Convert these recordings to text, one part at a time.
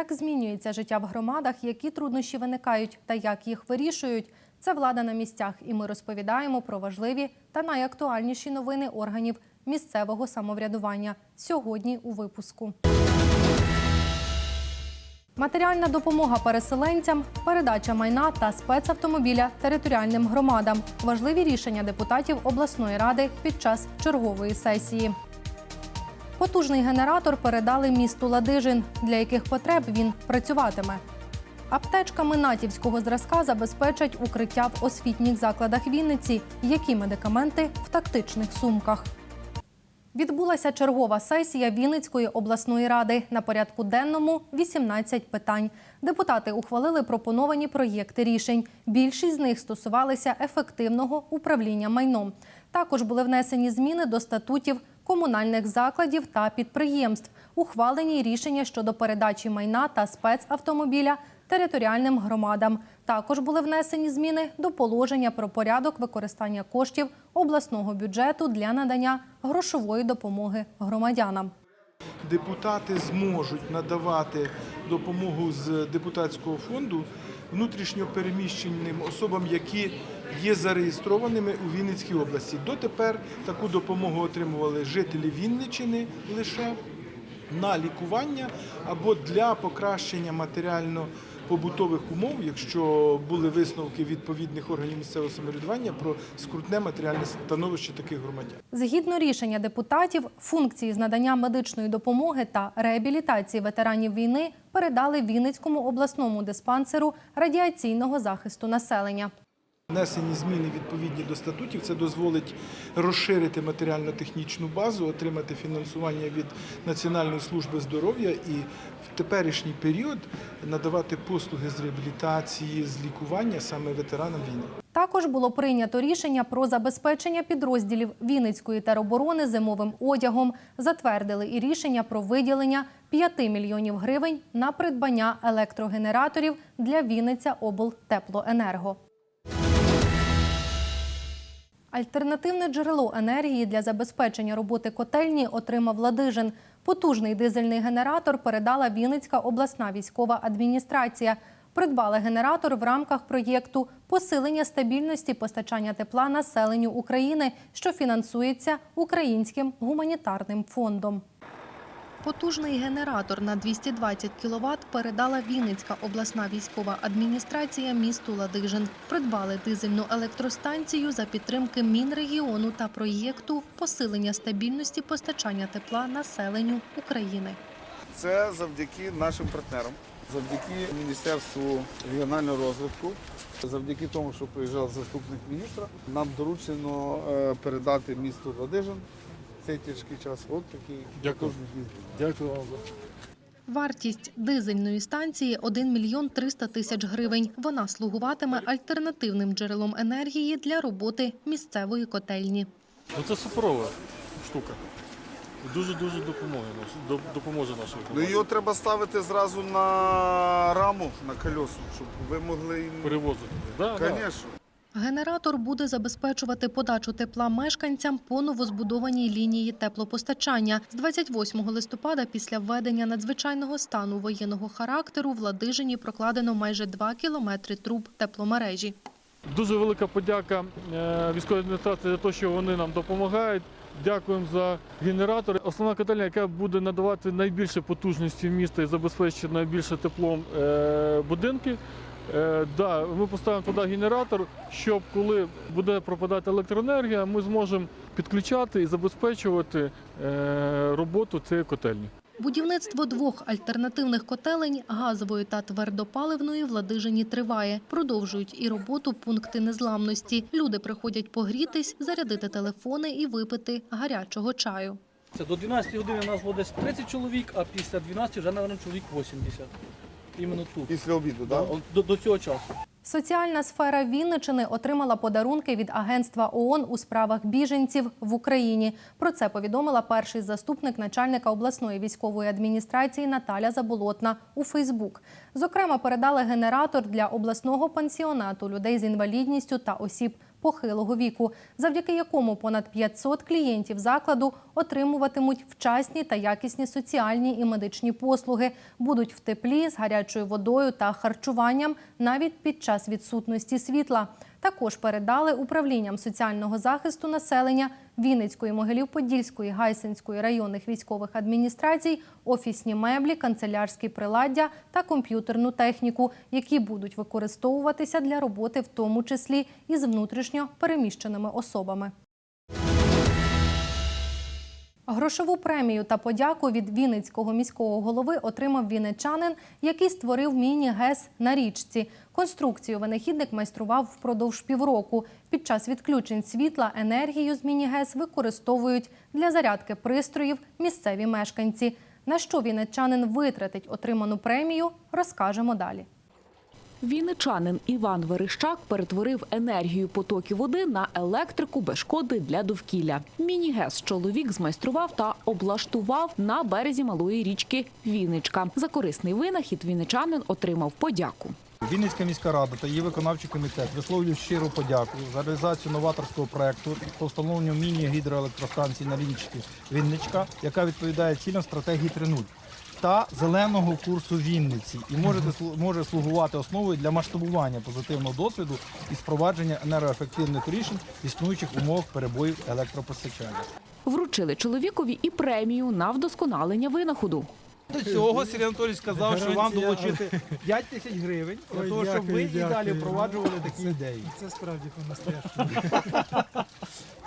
Як змінюється життя в громадах, які труднощі виникають та як їх вирішують? Це влада на місцях, і ми розповідаємо про важливі та найактуальніші новини органів місцевого самоврядування сьогодні у випуску. Матеріальна допомога переселенцям, передача майна та спецавтомобіля територіальним громадам важливі рішення депутатів обласної ради під час чергової сесії. Потужний генератор передали місту Ладижин, для яких потреб він працюватиме. Аптечками натівського зразка забезпечать укриття в освітніх закладах Вінниці, які медикаменти в тактичних сумках. Відбулася чергова сесія Вінницької обласної ради. На порядку денному 18 питань. Депутати ухвалили пропоновані проєкти рішень. Більшість з них стосувалися ефективного управління майном. Також були внесені зміни до статутів комунальних закладів та підприємств. Ухвалені рішення щодо передачі майна та спецавтомобіля територіальним громадам. Також були внесені зміни до положення про порядок використання коштів обласного бюджету для надання грошової допомоги громадянам. Депутати зможуть надавати допомогу з депутатського фонду внутрішньо переміщеним особам, які є зареєстрованими у Вінницькій області. Дотепер таку допомогу отримували жителі Вінничини лише на лікування або для покращення матеріально. Побутових умов, якщо були висновки відповідних органів місцевого самоврядування про скрутне матеріальне становище таких громадян. Згідно рішення депутатів, функції з надання медичної допомоги та реабілітації ветеранів війни передали Вінницькому обласному диспансеру радіаційного захисту населення. Внесені зміни відповідні до статутів. Це дозволить розширити матеріально-технічну базу, отримати фінансування від Національної служби здоров'я і в теперішній період надавати послуги з реабілітації, з лікування саме ветеранам війни. Також було прийнято рішення про забезпечення підрозділів Вінницької тероборони зимовим одягом. Затвердили і рішення про виділення 5 мільйонів гривень на придбання електрогенераторів для Вінниця облтеплоенерго. Альтернативне джерело енергії для забезпечення роботи котельні отримав Ладижин. Потужний дизельний генератор передала Вінницька обласна військова адміністрація. Придбали генератор в рамках проєкту посилення стабільності постачання тепла населенню України, що фінансується Українським гуманітарним фондом. Потужний генератор на 220 кВт передала Вінницька обласна військова адміністрація місту Ладижин. Придбали дизельну електростанцію за підтримки Мінрегіону та проєкту посилення стабільності постачання тепла населенню України. Це завдяки нашим партнерам, завдяки Міністерству регіонального розвитку, завдяки тому, що приїжджав заступник міністра, нам доручено е, передати місту Ладижин цей тяжкий час. От такий Дякую. Дякую вам. Вартість дизельної станції 1 мільйон 300 тисяч гривень. Вона слугуватиме альтернативним джерелом енергії для роботи місцевої котельні. Ну це суперова штука. Дуже дуже допоможе допоможе нашій Ну його треба ставити зразу на раму, на колесо, щоб ви могли їм. перевозити. Да, да. Генератор буде забезпечувати подачу тепла мешканцям по новозбудованій лінії теплопостачання. З 28 листопада після введення надзвичайного стану воєнного характеру в Ладижині прокладено майже 2 кілометри труб тепломережі. Дуже велика подяка е, військовій адміністрації за те, що вони нам допомагають. Дякуємо за генератори. Основна котельня, яка буде надавати найбільше потужності в міста і забезпечити найбільше теплом е, будинки. Е, да, ми поставимо туди генератор, щоб коли буде пропадати електроенергія, ми зможемо підключати і забезпечувати е, роботу цієї котельні. Будівництво двох альтернативних котелень газової та твердопаливної в Ладижині триває. Продовжують і роботу пункти незламності. Люди приходять погрітись, зарядити телефони і випити гарячого чаю. Це до 12 години у нас буде десь 30 чоловік, а після 12 вже, мабуть, чоловік 80. Іменно тут. Після обіду, Да, так? До, до цього часу. Соціальна сфера Вінничини отримала подарунки від агентства ООН у справах біженців в Україні. Про це повідомила перший заступник начальника обласної військової адміністрації Наталя Заболотна у Фейсбук. Зокрема, передали генератор для обласного пансіонату людей з інвалідністю та осіб похилого віку, завдяки якому понад 500 клієнтів закладу отримуватимуть вчасні та якісні соціальні і медичні послуги, будуть в теплі з гарячою водою та харчуванням навіть під час відсутності світла. Також передали управлінням соціального захисту населення Вінницької, Могилів-Подільської, Гайсинської районних військових адміністрацій офісні меблі, канцелярські приладдя та комп'ютерну техніку, які будуть використовуватися для роботи, в тому числі із внутрішньо переміщеними особами. Грошову премію та подяку від Вінницького міського голови отримав вінничанин, який створив міні-ГЕС на річці. Конструкцію винахідник майстрував впродовж півроку. Під час відключень світла енергію з міні-ГЕС використовують для зарядки пристроїв місцеві мешканці. На що вінничанин витратить отриману премію, розкажемо далі. Вінничанин Іван Верещак перетворив енергію потоків води на електрику без шкоди для довкілля. Міні-гес чоловік змайстрував та облаштував на березі малої річки Вінничка. За корисний винахід вінничанин отримав подяку. Вінницька міська рада та її виконавчий комітет висловлюють щиру подяку за реалізацію новаторського проекту по встановленню міні-гідроелектростанції на річці Вінничка, яка відповідає цілям стратегії 3.0 та зеленого курсу Вінниці і може, може слугувати основою для масштабування позитивного досвіду і впровадження енергоефективних рішень в існуючих умовах перебоїв електропостачання. Вручили чоловікові і премію на вдосконалення винаходу. До цього Сергій Анатолійович сказав, що вам долучити 5 тисяч гривень для того, щоб ви і далі впроваджували такі ідеї. Це справді по-настоящему.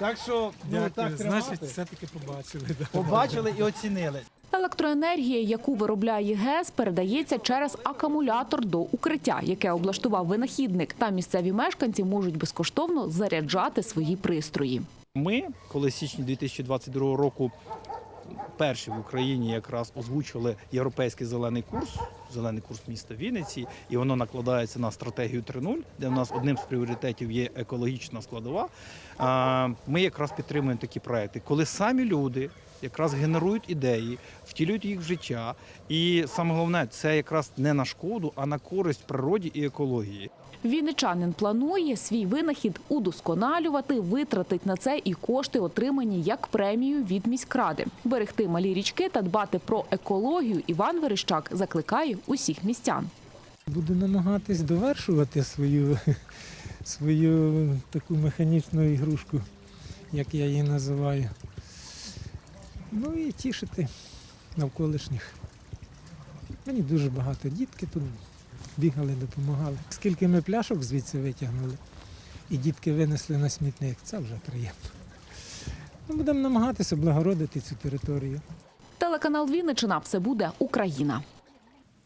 Так що ну так тримати. Значить, все-таки побачили. да. побачили і оцінили. Електроенергія, яку виробляє ГЕС, передається через акумулятор до укриття, яке облаштував винахідник. Та місцеві мешканці можуть безкоштовно заряджати свої пристрої. Ми, коли в січні 2022 року перші в Україні якраз озвучили європейський зелений курс, зелений курс міста Вінниці, і воно накладається на стратегію 3.0, де в нас одним з пріоритетів є екологічна складова. Ми якраз підтримуємо такі проекти, коли самі люди. Якраз генерують ідеї, втілюють їх в життя, і саме головне це якраз не на шкоду, а на користь природі і екології. Вінничанин планує свій винахід удосконалювати, витратить на це і кошти, отримані як премію від міськради. Берегти малі річки та дбати про екологію Іван Верещак закликає усіх містян. Буду намагатись довершувати свою, свою таку механічну ігрушку, як я її називаю. Ну і тішити навколишніх. Мені дуже багато дітки тут бігали, допомагали. Скільки ми пляшок звідси витягнули, і дітки винесли на смітник, це вже приємно. Ну, будемо намагатися облагородити цю територію. Телеканал Вінничина все буде Україна.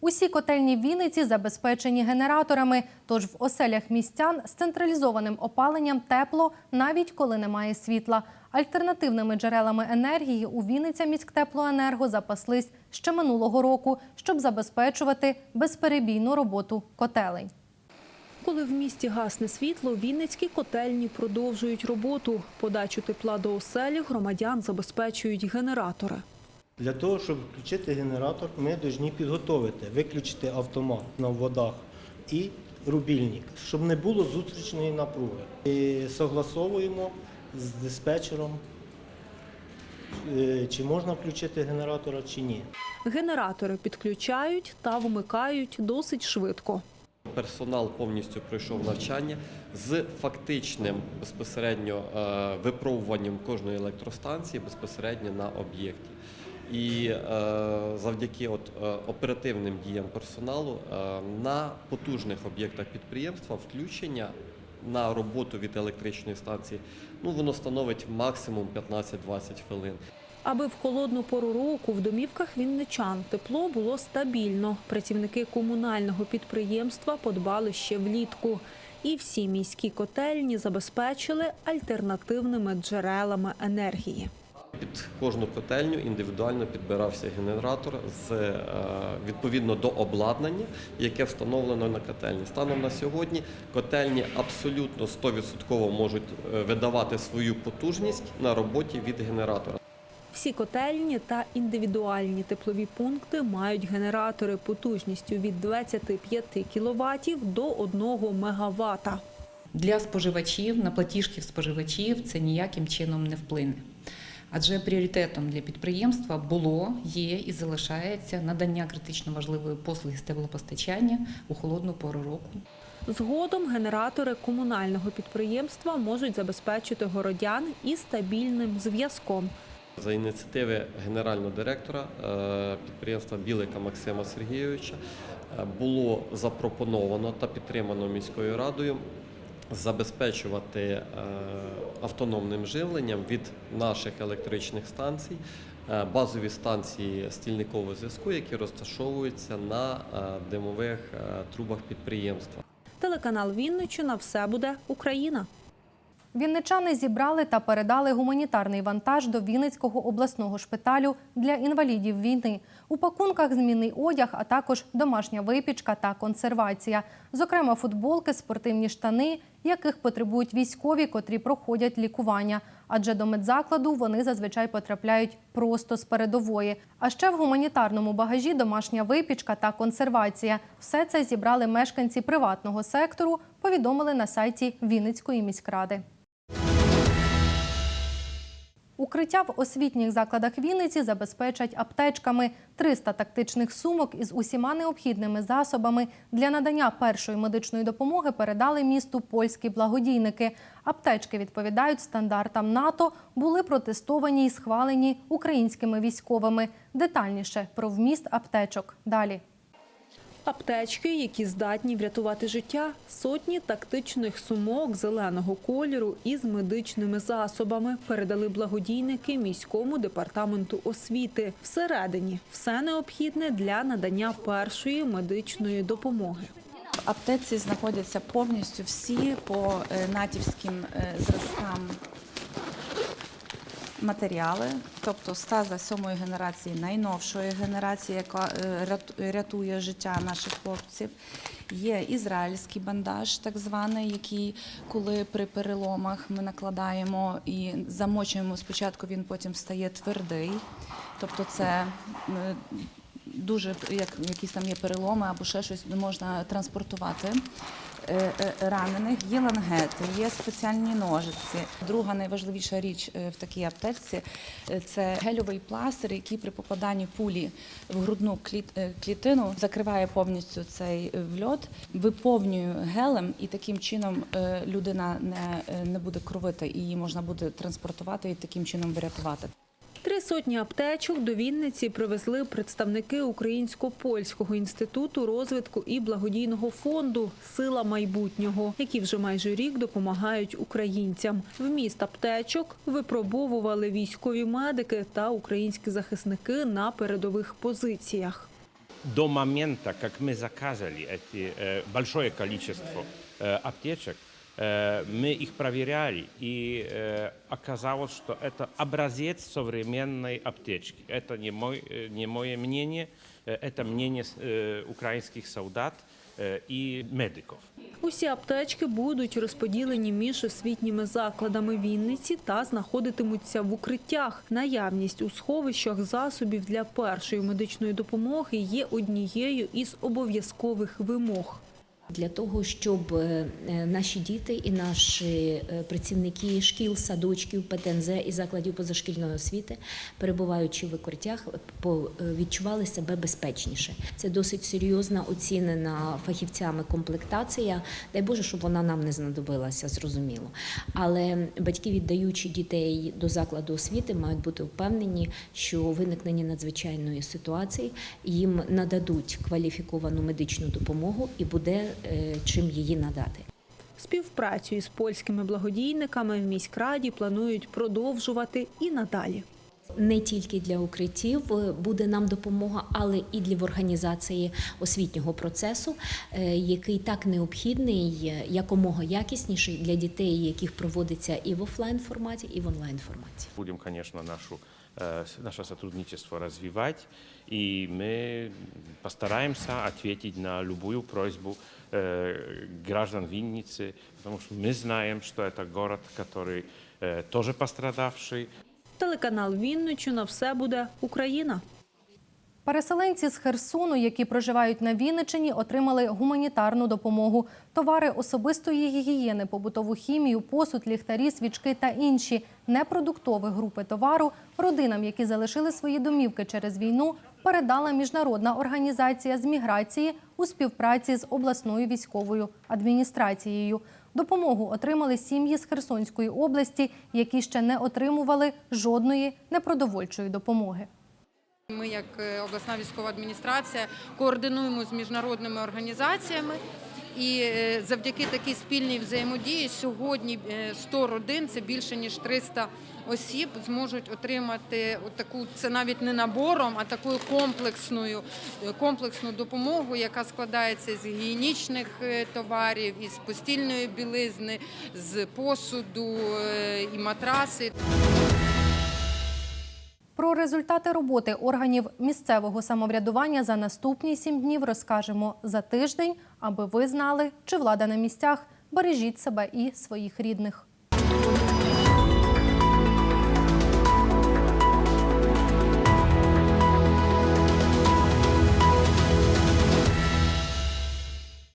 Усі котельні в Вінниці забезпечені генераторами, тож в оселях містян з централізованим опаленням тепло, навіть коли немає світла. Альтернативними джерелами енергії у Вінниця міськтеплоенерго запаслись ще минулого року, щоб забезпечувати безперебійну роботу котелень. Коли в місті гасне світло, вінницькі котельні продовжують роботу. Подачу тепла до оселі громадян забезпечують генератори. Для того, щоб включити генератор, ми повинні підготовити, виключити автомат на водах і рубільник, щоб не було зустрічної напруги. І согласовуємо з диспетчером, е, чи можна включити генератора, чи ні. Генератори підключають та вмикають досить швидко. Персонал повністю пройшов навчання з фактичним безпосередньо е, випробуванням кожної електростанції безпосередньо на об'єкті. І е, завдяки от, оперативним діям персоналу е, на потужних об'єктах підприємства включення на роботу від електричної станції ну, воно становить максимум 15-20 хвилин. Аби в холодну пору року в домівках вінничан тепло було стабільно. Працівники комунального підприємства подбали ще влітку. І всі міські котельні забезпечили альтернативними джерелами енергії. Під кожну котельню індивідуально підбирався генератор з е, відповідно до обладнання, яке встановлено на котельні. Станом на сьогодні котельні абсолютно 100% можуть е, видавати свою потужність на роботі від генератора. Всі котельні та індивідуальні теплові пункти мають генератори потужністю від 25 кВт до 1 МВт. Для споживачів на платіжки споживачів це ніяким чином не вплине. Адже пріоритетом для підприємства було, є і залишається надання критично важливої послуги з теплопостачання у холодну пору року. Згодом генератори комунального підприємства можуть забезпечити городян і стабільним зв'язком. За ініціативи генерального директора е, підприємства Білика Максима Сергійовича е, було запропоновано та підтримано міською радою забезпечувати е, автономним живленням від наших електричних станцій е, базові станції стільникового зв'язку, які розташовуються на е, димових трубах підприємства. Телеканал Вінниччина все буде Україна. Вінничани зібрали та передали гуманітарний вантаж до Вінницького обласного шпиталю для інвалідів війни. У пакунках змінний одяг, а також домашня випічка та консервація. Зокрема, футболки, спортивні штани, яких потребують військові, котрі проходять лікування. Адже до медзакладу вони зазвичай потрапляють просто з передової. А ще в гуманітарному багажі домашня випічка та консервація. Все це зібрали мешканці приватного сектору, повідомили на сайті Вінницької міськради. Укриття в освітніх закладах Вінниці забезпечать аптечками 300 тактичних сумок із усіма необхідними засобами для надання першої медичної допомоги передали місту польські благодійники. Аптечки відповідають стандартам НАТО, були протестовані і схвалені українськими військовими. Детальніше про вміст аптечок далі. Аптечки, які здатні врятувати життя, сотні тактичних сумок зеленого кольору із медичними засобами передали благодійники міському департаменту освіти. Всередині все необхідне для надання першої медичної допомоги. В аптеці знаходяться повністю всі по е, натівським е, зразкам матеріали, тобто стаза сьомої генерації, найновшої генерації, яка е, рятує життя наших хлопців. Є ізраїльський бандаж, так званий, який, коли при переломах ми накладаємо і замочуємо спочатку, він потім стає твердий. Тобто це е, дуже як якісь там є переломи або ще щось можна транспортувати. Е, е, Ранених є лангети, є спеціальні ножиці. Друга найважливіша річ е, в такій аптечці е, це гельовий пластир, який при попаданні пулі в грудну клітину закриває повністю цей вльот, виповнює гелем, і таким чином людина не, не буде кровити, і її можна буде транспортувати і таким чином врятувати. Три сотні аптечок до Вінниці привезли представники Українсько-польського інституту розвитку і благодійного фонду Сила майбутнього, які вже майже рік допомагають українцям. Вміст аптечок випробовували військові медики та українські захисники на передових позиціях. до момента, как мы заказали эти э, большое количество э, аптечек, э, мы их проверяли, и э, оказалось, что это образец современной аптечки. Это не, мой, э, не мое мнение, э, это мнение э, украинских солдат э, и медиков. Усі аптечки будуть розподілені між освітніми закладами Вінниці та знаходитимуться в укриттях. Наявність у сховищах засобів для першої медичної допомоги є однією із обов'язкових вимог. Для того, щоб е, е, наші діти і наші е, працівники шкіл, садочків, ПТНЗ і закладів позашкільної освіти, перебуваючи в укриттях, відчували себе безпечніше. Це досить серйозна оцінена фахівцями комплектація. Дай Боже, щоб вона нам не знадобилася, зрозуміло. Але батьки, віддаючи дітей до закладу освіти, мають бути впевнені, що у виникненні надзвичайної ситуації їм нададуть кваліфіковану медичну допомогу і буде чим її надати. Співпрацю із польськими благодійниками в міськраді планують продовжувати і надалі. Не тільки для укриттів е, буде нам допомога, але і для в організації освітнього процесу, е, який так необхідний, е, якомога якісніший для дітей, яких проводиться і в офлайн форматі, і в онлайн форматі. Будем, конечно, нашу, наше сотрудничество развивать, и мы постараемся ответить на любую просьбу э, граждан Винницы, потому что мы знаем, что это город, который э, тоже пострадавший, Телеканал Вінниччина все буде Україна. Переселенці з Херсону, які проживають на Вінниччині, отримали гуманітарну допомогу. Товари особистої гігієни, побутову хімію, посуд, ліхтарі, свічки та інші непродуктові групи товару родинам, які залишили свої домівки через війну, передала міжнародна організація з міграції у співпраці з обласною військовою адміністрацією. Допомогу отримали сім'ї з Херсонської області, які ще не отримували жодної непродовольчої допомоги. Ми, як е, обласна військова адміністрація, координуємо з міжнародними організаціями. І е, завдяки такій спільній взаємодії сьогодні е, 100 родин, це більше ніж 300 осіб, зможуть отримати таку, це навіть не набором, а такою комплексною е, комплексну допомогу, яка складається з гігієнічних е, товарів, із постільної білизни, з посуду е, і матраси. Про результати роботи органів місцевого самоврядування за наступні сім днів розкажемо за тиждень, аби ви знали, чи влада на місцях бережіть себе і своїх рідних.